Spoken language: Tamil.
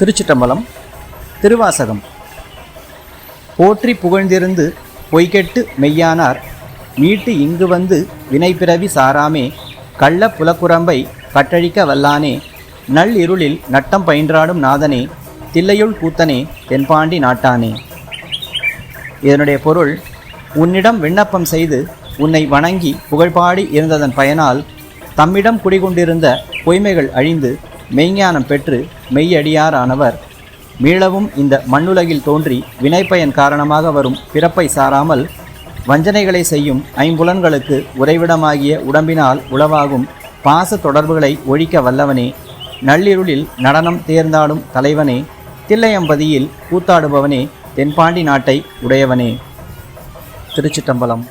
திருச்சிட்டம்பலம் திருவாசகம். போற்றி புகழ்ந்திருந்து பொய்கெட்டு மெய்யானார். மீட்டு இங்கு வந்து வினைப்பிறவி சாராமே. கள்ள புலக்குரம்பை கட்டழிக்க வல்லானே. நல் இருளில் நட்டம் பயின்றாடும் நாதனே. தில்லையுள் கூத்தனே தென்பாண்டி நாட்டானே. இதனுடைய பொருள் உன்னிடம் விண்ணப்பம் செய்து உன்னை வணங்கி புகழ்பாடி இருந்ததன் பயனால் தம்மிடம் குடிகொண்டிருந்த பொய்மைகள் அழிந்து மெய்ஞானம் பெற்று மெய்யடியாரானவர். மீளவும் இந்த மண்ணுலகில் தோன்றி வினைப்பயன் காரணமாக வரும் பிறப்பை சாராமல் வஞ்சனைகளை செய்யும் ஐம்புலன்களுக்கு உறைவிடமாகிய உடம்பினால் உளவாகும் பாச தொடர்புகளை ஒழிக்க வல்லவனே நள்ளிருளில் நடனம் தேர்ந்தாடும் தலைவனே தில்லையம்பதியில் கூத்தாடுபவனே தென்பாண்டி நாட்டை உடையவனே. திருச்சிட்டம்பலம்.